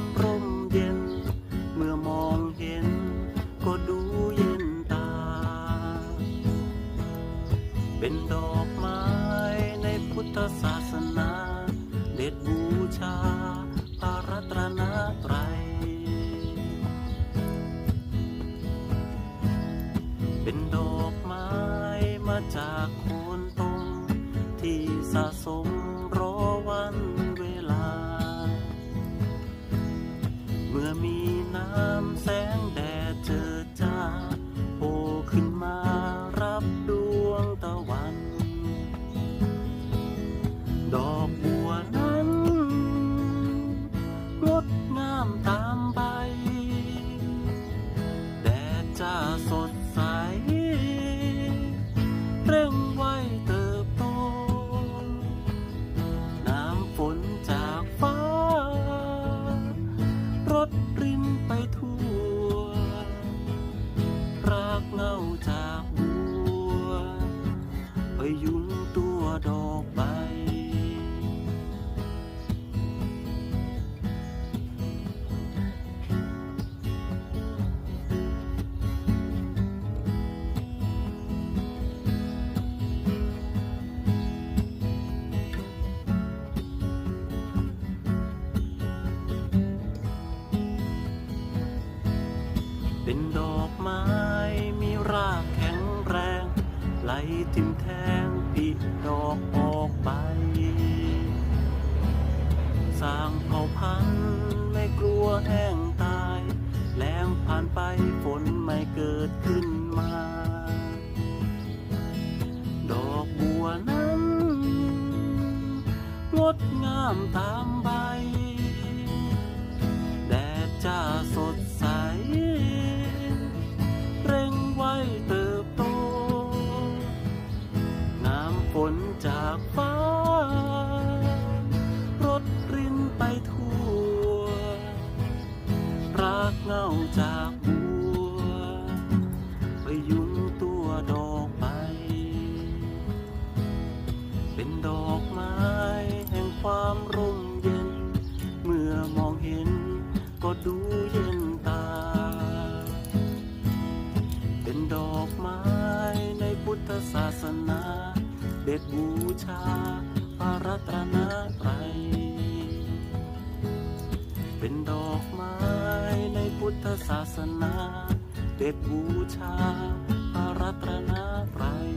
ความร่มเย็น เมื่อมองเห็นก็ดูเย็นตา เป็นดอกไม้ในพุทธศาสนา เด็ดบูชาพระรัตนตรัยเป็นดอกไม้มาจากโคนตมที่สะสม จะสดใส เร่งไว้เติบโต น้ำฝนจากฟ้ารดรินไปทั่ว รากเงาจาก เป็นดอกไม้มีรากแข็งแรง ไหลทิ่มแทงปีดอกออกไปสร้างเผ่าพันธุ์ไม่กลัวแห้งตาย แล้งผ่านไปฝนไม่เกิดขึ้นมา ดอกบัวนั้น งดงามตามใบ นจากฟ้ารดรินไปทั่ว รากเงาจากบัวพยุงตัวดอกไป เป็นดอกไม้แห่งความร่มเย็น เมื่อมองเห็นก็ดูเย็นตา เป็นดอกไม้ ดบูชาพระรัตนตรัย เป็นดอกไม้ในพุทธศาสนา เด็ดบูชาพระรัตนตรัย